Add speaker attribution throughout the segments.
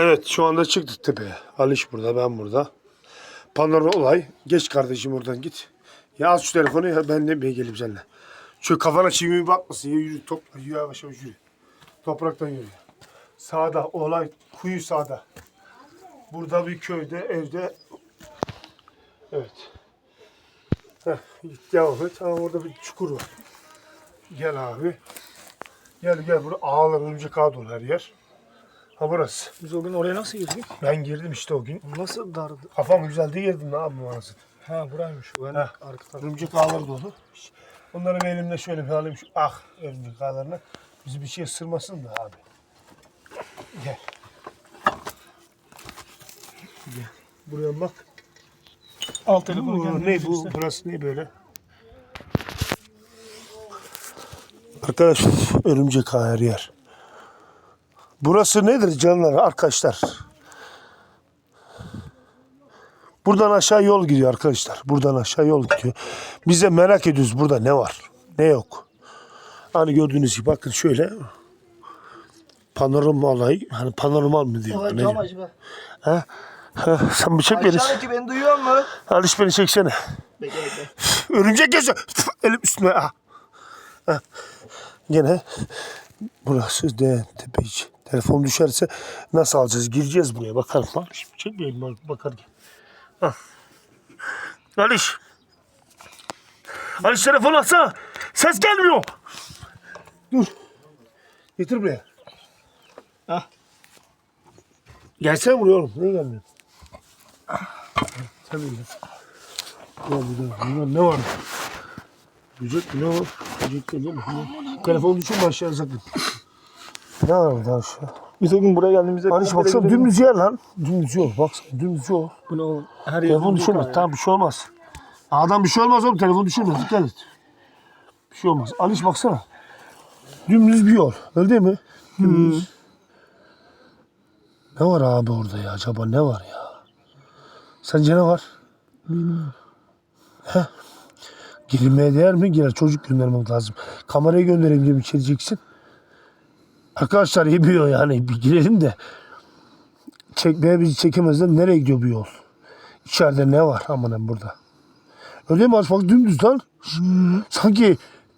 Speaker 1: Evet şu anda çıktık tepeye. Aliş burada ben burada. Panorama olay. Geç kardeşim oradan git. Ya al şu telefonu ya ben de bir gelip seninle. Şu kafana çivi bakmasın. Ya yürü topla yürü yavaş yavaş yürü. Topraktan yürü. Sağda olay kuyu sağda. Burada bir köyde evde. Evet. Heh, git devam et. Ama orada bir çukur var. Gel abi. Gel gel. Burada ağlar örümcek ağı dolu her yer. Ha burası.
Speaker 2: Biz o gün oraya nasıl girdik?
Speaker 1: Ben girdim işte o gün.
Speaker 2: Nasıl dardı?
Speaker 1: Kafam güzel diye girdim ne yapayım anasını.
Speaker 2: Ha buraymış. Ben
Speaker 1: Ha.
Speaker 2: arka taraf.
Speaker 1: Örümcek ağları dolu. Onları bir elimle şöyle bir alayım şu ah örümcek ağlarına. Bizi bir şey ısırmasın da abi. Gel. Gel. Buraya bak.
Speaker 2: Al telefonu kendine
Speaker 1: ne bu?
Speaker 2: göster.
Speaker 1: Burası ne böyle? Arkadaşlar örümcek ağı her yer. Burası nedir canlar arkadaşlar? Buradan aşağı yol gidiyor arkadaşlar. Buradan aşağı yol gidiyor. Biz de merak ediyoruz burada ne var, ne yok. Hani gördüğünüz gibi bakın şöyle panorama olay. Hani panoramal mı diyor? Ne diyor?
Speaker 2: acaba?
Speaker 1: Ha? Ha, Sen bıçak verirsin.
Speaker 2: Aşağıdaki beni duyuyor mu?
Speaker 1: Aliş beni çeksene.
Speaker 2: Bekle bekle.
Speaker 1: Örümcek geziyor. Elim üstüme. Ah. Ah. Gene burası de tepeci. Telefon düşerse nasıl alacağız? Gireceğiz buraya. Bakalım. Bak, şimdi çekmeyelim. Bak, bakar gel. Ah. Aliş. Aliş telefon atsana. Ses gelmiyor. Dur. Getir buraya.
Speaker 2: Ah.
Speaker 1: Gelsene buraya oğlum. Niye gelmiyor? Sen de gel. Ya burada, ne var? Mi ne var? Böcek değil mi? Ne? Telefon düşürme aşağı sakın. Ne var burada aşağı?
Speaker 2: Biz o gün buraya geldiğimizde...
Speaker 1: Aliş baksana dümdüz yer lan. Dümdüz yol. Baksana dümdüz yol.
Speaker 2: Bu ne oğlum? Her yer
Speaker 1: Telefon
Speaker 2: dümdüz
Speaker 1: düşürme.
Speaker 2: kal ya.
Speaker 1: Tamam bir şey olmaz. Adam bir şey olmaz oğlum. Telefon düşürme. Dikkat et. Bir şey olmaz. Aliş baksana. Dümdüz bir yol. Öyle değil mi? Dümdüz. Ne var abi orada ya? Acaba ne var ya? Sence ne var?
Speaker 2: Bilmiyorum.
Speaker 1: Heh. Girilmeye değer mi? Girer. Çocuk göndermek lazım. Kamerayı göndereyim diye içereceksin. Arkadaşlar yemiyor yani. Bir girelim de. Çekmeye bizi çekemezler. Nereye gidiyor bu yol? İçeride ne var amanın burada? Öyle mi? Bak dümdüz lan. Sanki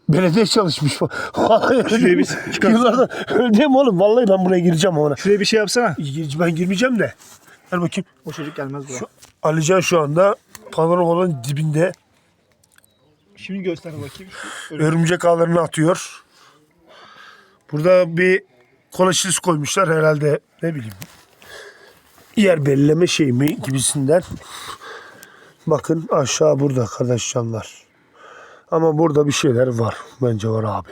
Speaker 1: belediye çalışmış.
Speaker 2: Şuraya bir çıkarsana.
Speaker 1: Yıllardan mi oğlum? Vallahi ben buraya gireceğim ona.
Speaker 2: Şuraya bir şey yapsana.
Speaker 1: Ben girmeyeceğim de. Gel bakayım.
Speaker 2: O çocuk gelmez buraya.
Speaker 1: Alican şu anda panoramanın dibinde
Speaker 2: Şimdi göster bakayım. Şu
Speaker 1: örümcek ağlarını atıyor. Burada bir kolaçiz koymuşlar herhalde ne bileyim yer belleme şey mi gibisinden. Bakın aşağı burada kardeş canlar. Ama burada bir şeyler var. Bence var abi.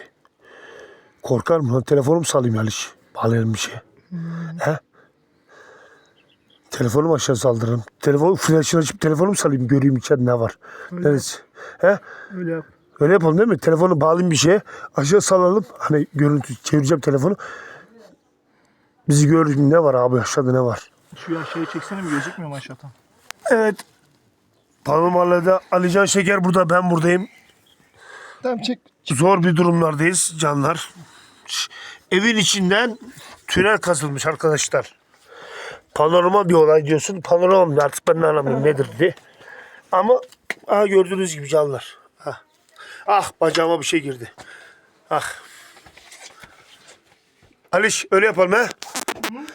Speaker 1: Korkar mı? Telefonum salayım Aliş. Bağlayalım bir şey. He? Telefonumu aşağı saldırırım. Telefon flaşını açıp telefonumu salayım. Göreyim içeride ne var. Neresi? He?
Speaker 2: Öyle yap.
Speaker 1: Öyle yapalım değil mi? Telefonu bağlayayım bir şeye. Aşağı salalım. Hani görüntü çevireceğim telefonu. Bizi gördük ne var abi aşağıda ne var?
Speaker 2: Şu aşağıya çeksene bir gözükmüyor mu aşağıdan?
Speaker 1: Evet. Panomarla'da Alican Şeker burada ben buradayım.
Speaker 2: Tamam çek.
Speaker 1: Zor bir durumlardayız canlar. Evin içinden tünel kazılmış arkadaşlar. Panorama bir olay diyorsun. Panorama mı? Artık ben de anlamıyorum nedir diye. Ama aha gördüğünüz gibi canlar. Ah, ah bacağıma bir şey girdi. Ah. Aliş öyle yapalım ha. Mm-hmm.